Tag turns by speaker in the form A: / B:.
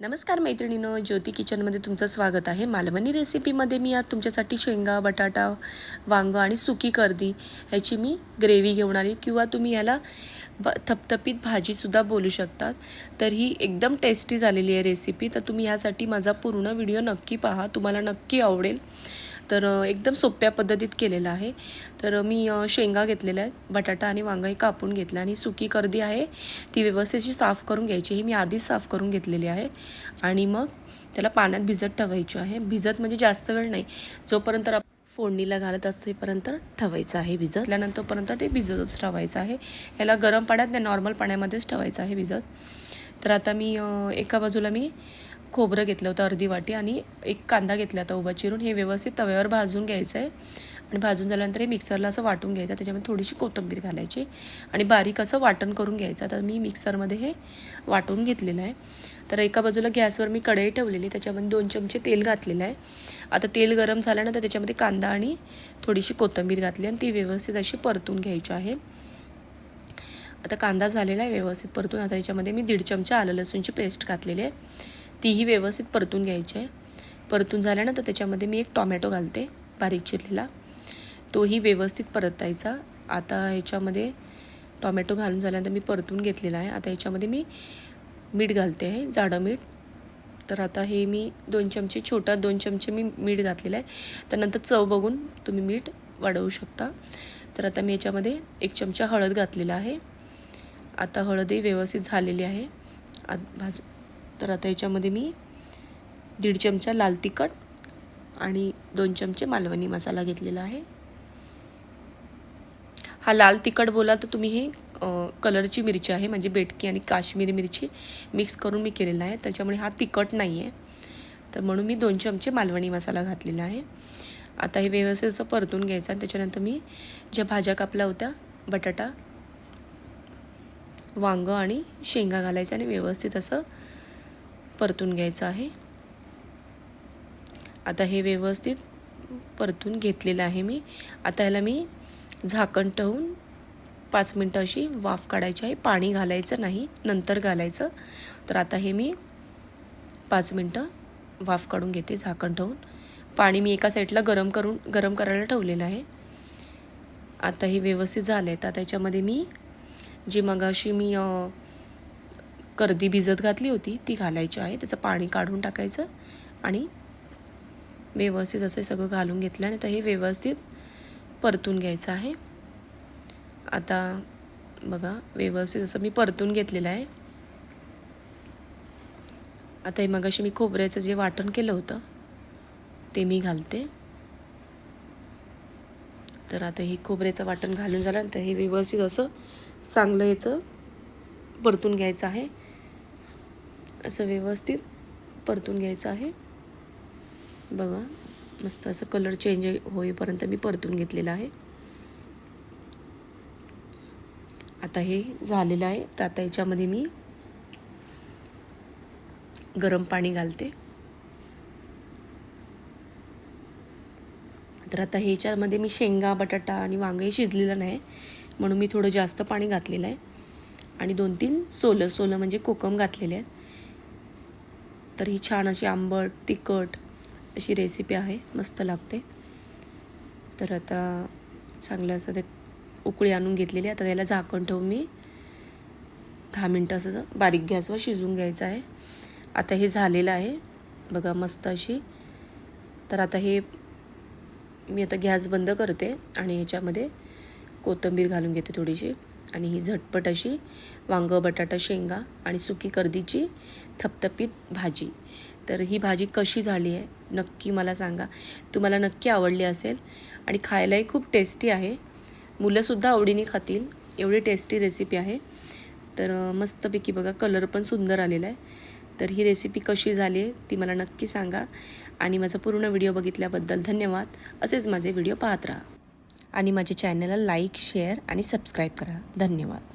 A: नमस्कार मैत्रिणीनो ज्योती किचनमध्ये तुमचं स्वागत आहे. मालवणी रेसिपीमध्ये मी आज तुमच्यासाठी शेंगा बटाटा वांगं आणि सुकी कर्दी ह्याची मी ग्रेव्ही घेऊन आली. किंवा तुम्ही याला ब थपथपीत भाजीसुद्धा बोलू शकतात. तर ही एकदम टेस्टी झालेली आहे रेसिपी. तर तुम्ही यासाठी माझा पूर्ण व्हिडिओ नक्की पहा. तुम्हाला नक्की आवडेल. तर एकदम सोप्या पद्धतीत केलेलं आहे. तर मी शेंगा घेतलेल्या आहेत. बटाटा आणि वांगाही कापून घेतला आणि सुकी कर्दी आहे. ती व्यवस्थित साफ करून घ्यायची ही मी आधीच साफ करून घेतलेली आहे. आणि मग त्याला पाण्यात भिजत ठेवायची आहे. भिजत म्हणजे जास्त वेळ नाही. जोपर्यंत फोडणीला घालत असेपर्यंत ठेवायचं आहे भिजत. त्यानंतरपर्यंत ते भिजतच ठेवायचं आहे. याला गरम पाण्यात नाही नॉर्मल पाण्यामध्येच ठेवायचं आहे भिजत. तर आता मी एका बाजूला मी खोबरं घेतलं होतं अर्धी वाटी आणि एक कांदा घेतला होता उभा चिरून. हे व्यवस्थित तव्यावर भाजून घ्यायचं आहे आणि भाजून झाल्यानंतर हे मिक्सरला असं वाटून घ्यायचं. त्याच्यामध्ये थोडीशी कोथिंबीर घालायची आणि बारीक असं वाटण करून घ्यायचं. आता मी मिक्सरमध्ये हे वाटून घेतलेलं आहे. तर एका बाजूला गॅसवर मी कढई ठेवलेली त्याच्यामध्ये दोन चमचे तेल घातलेलं आहे. आता तेल गरम झाल्यानंतर त्याच्यामध्ये कांदा आणि थोडीशी कोथिंबीर घातली आणि ती व्यवस्थित अशी परतून घ्यायची आहे. आता कांदा झालेला आहे व्यवस्थित परतून. आता याच्यामध्ये मी दीड चमचा आलं लसूणची पेस्ट घातलेली आहे. तीही व्यवस्थित परतून घ्यायची आहे. परतून झाल्यानंतर त्याच्यामध्ये मी एक टॉमॅटो घालते बारीक चिरलेला. तोही व्यवस्थित परतायचा. आता ह्याच्यामध्ये टॉमॅटो घालून झाल्यानंतर मी परतून घेतलेला आहे. आता याच्यामध्ये मी मीठ घालते आहे जाडं मीठ. तर आता हे मी दोन चमचे छोटा दोन चमचे मी मीठ घातलेलं आहे. त्यानंतर चव बघून तुम्ही मीठ वाढवू शकता. तर आता मी याच्यामध्ये एक चमचा हळद घातलेला आहे. आता हळदही व्यवस्थित झालेली आहे. आत भाजू तर आता याच्यामध्ये मी दीड चमचा लाल तिखट आणि दोन चमचे मालवणी मसाला घेतलेला आहे. हा लाल तिखट बोला तर तुम्ही हे कलरची मिरची आहे म्हणजे बेटकी आणि काश्मीरी मिरची मिक्स करून मी केलेला आहे. त्याच्यामुळे हा तिखट नाही आहे तर म्हणून मी दोन चमचे मालवणी मसाला घातलेला आहे. आता हे व्यवस्थित असं परतून घ्यायचं आणि त्याच्यानंतर मी ज्या भाज्या कापल्या होत्या बटाटा वांगं आणि शेंगा घालायचं आणि व्यवस्थित असं परतून घ्यायचं आहे. आता हे व्यवस्थित परतून घेतलेलं आहे मी. आता ह्याला मी झाकण ठेवून पाच मिनटं अशी वाफ काढायची आहे. पाणी घालायचं नाही नंतर घालायचं. तर आता हे मी पाच मिनटं वाफ काढून घेते झाकण ठेवून. पाणी मी एका साईडला गरम करून गरम करायला ठेवलेलं आहे. आता हे व्यवस्थित झालं आहे तर त्याच्यामध्ये मी जी मगाशी मी कर्दी भिजत घातली होती ती घालायची आहे. त्याचं पाणी काढून टाकायचं आणि व्यवस्थित असं सगळं घालून घेतलं आणि तर हे व्यवस्थित परतून घ्यायचं आहे. आता बघा व्यवस्थित असं मी परतून घेतलेलं आहे. आता हे मगाशी मी खोबऱ्याचं जे वाटण केलं होतं ते मी घालते. तर आता हे खोबऱ्याचं वाटण घालून झाल्यानंतर हे व्यवस्थित असं चांगलं याचं परतून घ्यायचं आहे. असं व्यवस्थित परतून घ्यायचं आहे. बघा मस्त असं कलर चेंज होईपर्यंत मी परतून घेतलेलं आहे. आता हे झालेलं आहे. तर आता याच्यामध्ये मी गरम पाणी घालते. तर आता ह्याच्यामध्ये मी शेंगा बटाटा आणि वांगही शिजलेलं नाही. म्हणून मी थोडं जास्त पाणी घातलेलं आहे. आणि दोन तीन सोलं सोलं म्हणजे कोकम घातलेले आहेत. तर ही छान अशी आंबट तिखट अशी रेसिपी आहे मस्त लागते. तर आता चांगलं असं ते उकळी आणून घेतलेली आहे. आता त्याला झाकण ठेवून मी दहा मिनटं असं बारीक गॅसवर शिजवून घ्यायचं आहे. आता हे झालेलं आहे. बघा मस्त अशी. तर आता हे मी आता गॅस बंद करते आणि ह्याच्यामध्ये कोथिंबीर घालून घेते थोडीशी. आणि ही झटपट अशी वांगं बटाटा शेंगा आणि सुकी कर्दीची थपथपीत भाजी. तर ही भाजी कशी झाली आहे नक्की मला सांगा. तुम्हाला नक्की आवडली असेल आणि खायलाही खूप टेस्टी आहे. मुलंसुद्धा आवडीने खातील एवढी टेस्टी रेसिपी आहे. तर मस्तपैकी बघा कलर पण सुंदर आलेला आहे. तर ही रेसिपी कशी झाली आहे ती मला नक्की सांगा. आणि माझा पूर्ण व्हिडिओ बघितल्याबद्दल धन्यवाद. असेच माझे व्हिडिओ पाहत राहा. आणि माझ्या चॅनलला लाईक शेअर आणि सबस्क्राईब करा. धन्यवाद.